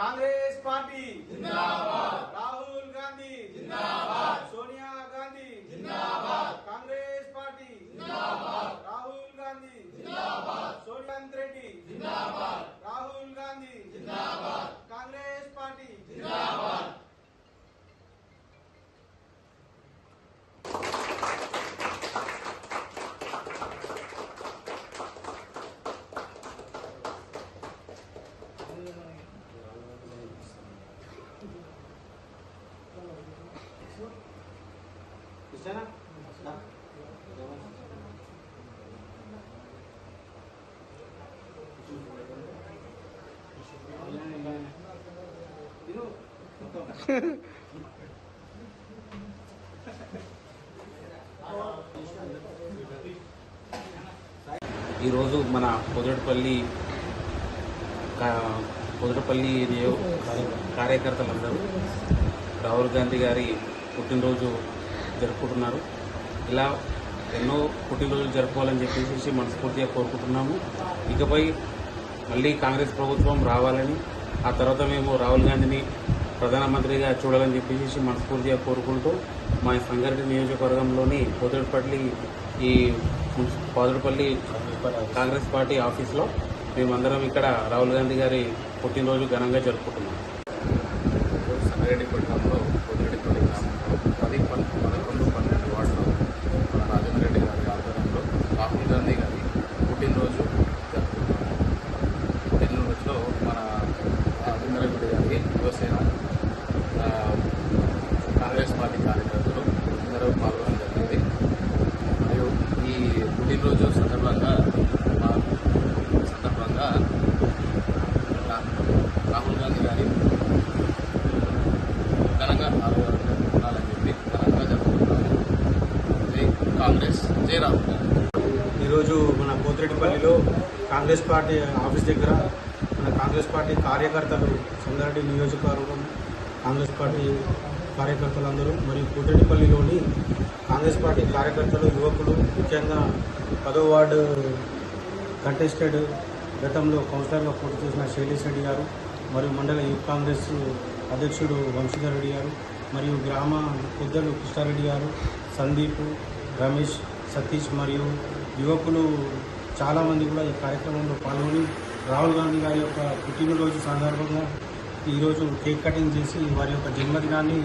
Congress party Rahul Gandhi Sonia Gandhi Congress party Rahul Gandhi సోనియాంత్ Reddy Rahul Gandhi Congress party ఇస్తానా ఈరోజు మన పొదటిపల్లి కా- నియో కార్యకర్తలందరూ రాహుల్ గాంధీ గారి పుట్టినరోజు జరుపుకుంటున్నారు. ఇలా ఎన్నో పుట్టినరోజులు జరుపుకోవాలని చెప్పేసి మనస్ఫూర్తిగా కోరుకుంటున్నాము. ఇకపై మళ్ళీ కాంగ్రెస్ ప్రభుత్వం రావాలని ఆ తర్వాత మేము రాహుల్ గాంధీని ప్రధానమంత్రిగా చూడాలని చెప్పేసి మనస్ఫూర్తిగా కోరుకుంటూ మా సంగారెడ్డి నియోజకవర్గంలోని పొదటిపల్లి ఈ పాదుడుపల్లి కాంగ్రెస్ పార్టీ ఆఫీస్లో మేమందరం ఇక్కడ రాహుల్ గాంధీ గారి పుట్టినరోజు ఘనంగా జరుపుకుంటున్నాం సంగారెడ్డి పట్టణంలో పొదిరెడ్డిపల్లి గ్రామంలో పది పన్ పదకొండు పన్నెండు వార్డులో మన రాజేంద్ర రెడ్డి గారి ఆధ్వర్యంలో రాహుల్ గాంధీ గారి పుట్టినరోజు జరుపుకుంటున్నాము పుట్టినరోజులో మన రాజేంద్ర రెడ్డి గారి యువసేన ఆ, కాంగ్రెస్ పార్టీ కార్యకర్తలు అందరూ పాల్గొనడం జరిగింది. మరియు ఈ పుట్టినరోజు సందర్భంగా సందర్భంగా రాహుల్ గాంధీ గారి ఘనంగా ఆరోగ్యంగా చెప్పి ఘనంగా జరుపుకుంటున్నాము. జై కాంగ్రెస్ జై రాహుల్ గాంధీ. ఈరోజు మన కోతిరెడ్డిపల్లిలో కాంగ్రెస్ పార్టీ ఆఫీస్ దగ్గర మన కాంగ్రెస్ పార్టీ కార్యకర్తలు సంగారెడ్డి నియోజకవర్గం కాంగ్రెస్ పార్టీ కార్యకర్తలందరూ మరియు కూటడిపల్లిలోని కాంగ్రెస్ పార్టీ కార్యకర్తలు యువకులు ముఖ్యంగా పదో వార్డు కంటెస్టెడ్ గతంలో కౌన్సిలర్గా పోటీ చేసిన శైలేష్ రెడ్డి గారు మరియు మండల యూత్ కాంగ్రెస్ అధ్యక్షుడు వంశీధర్ రెడ్డి గారు మరియు గ్రామ పెద్దలు కృష్ణారెడ్డి గారు సందీప్ రమేష్ సతీష్ మరియు యువకులు చాలామంది కూడా ఈ కార్యక్రమంలో పాల్గొని రాహుల్ గాంధీ గారి యొక్క పుట్టినరోజు సందర్భంగా ఈరోజు కేక్ కటింగ్ చేసి వారి యొక్క జన్మదినాన్ని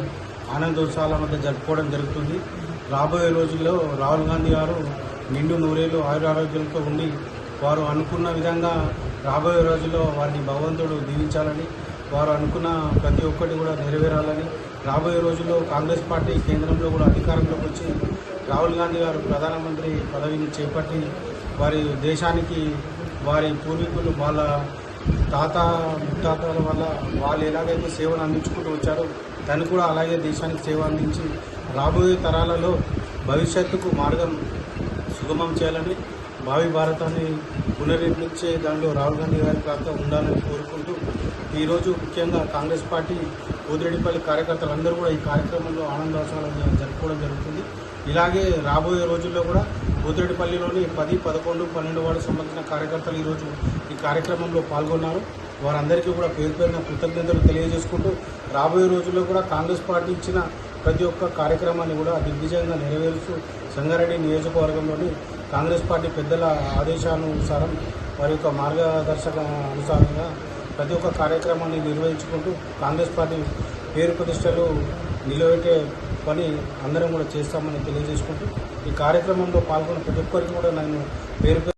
ఆనందోత్సవాల మధ్య జరుపుకోవడం జరుగుతుంది. రాబోయే రోజుల్లో రాహుల్ గాంధీ గారు నిండు నూరేళ్ళు ఆయురారోగ్యంతో ఉండి వారు అనుకున్న విధంగా రాబోయే రోజుల్లో వారిని భగవంతుడు దీవించాలని వారు అనుకున్న ప్రతి ఒక్కటి కూడా నెరవేరాలని రాబోయే రోజుల్లో కాంగ్రెస్ పార్టీ కేంద్రంలో కూడా అధికారంలోకి వచ్చి రాహుల్ గాంధీ గారు ప్రధానమంత్రి పదవిని చేపట్టి వారి దేశానికి వారి పూర్వీకులు వాళ్ళ తాత ముత్తాతల వల్ల వాళ్ళు ఎలాగైతే సేవలు అందించుకుంటూ వచ్చారో తను కూడా అలాగే దేశానికి సేవ అందించి రాబోయే తరాలలో భవిష్యత్తుకు మార్గం సుగమం చేయాలని భావి భారతాన్ని పునర్నిర్మించే దానిలో రాహుల్ గాంధీ గారి ప్రాంతం ఉండాలని కోరుకుంటూ ఈరోజు ముఖ్యంగా కాంగ్రెస్ పార్టీ పోతిరెడ్డిపల్లి కార్యకర్తలందరూ కూడా ఈ కార్యక్రమంలో ఆనందోత్సవాలను జరుపుకోవడం జరుగుతుంది. ఇలాగే రాబోయే రోజుల్లో కూడా పోతిరెడ్డిపల్లిలోని పది పదకొండు పన్నెండు వార్డు సంబంధించిన కార్యకర్తలు ఈరోజు ఈ కార్యక్రమంలో పాల్గొన్నారు. వారందరికీ కూడా పేరు పేరున కృతజ్ఞతలు తెలియజేసుకుంటూ రాబోయే రోజుల్లో కూడా కాంగ్రెస్ పార్టీ ఇచ్చిన ప్రతి ఒక్క కార్యక్రమాన్ని కూడా దిగ్విజయంగా నెరవేరుస్తూ సంగారెడ్డి నియోజకవర్గంలోని కాంగ్రెస్ పార్టీ పెద్దల ఆదేశానుసారం వారి యొక్క మార్గదర్శక అనుసారంగా ప్రతి ఒక్క కార్యక్రమాన్ని నిర్వహించుకుంటూ కాంగ్రెస్ పార్టీ పేరు ప్రతిష్టలు నిలబెట్టే పని అందరం కూడా చేస్తామని తెలియజేసుకుంటూ ఈ కార్యక్రమంలో పాల్గొన్న ప్రతి ఒక్కరికి కూడా నేను పేరు పేరు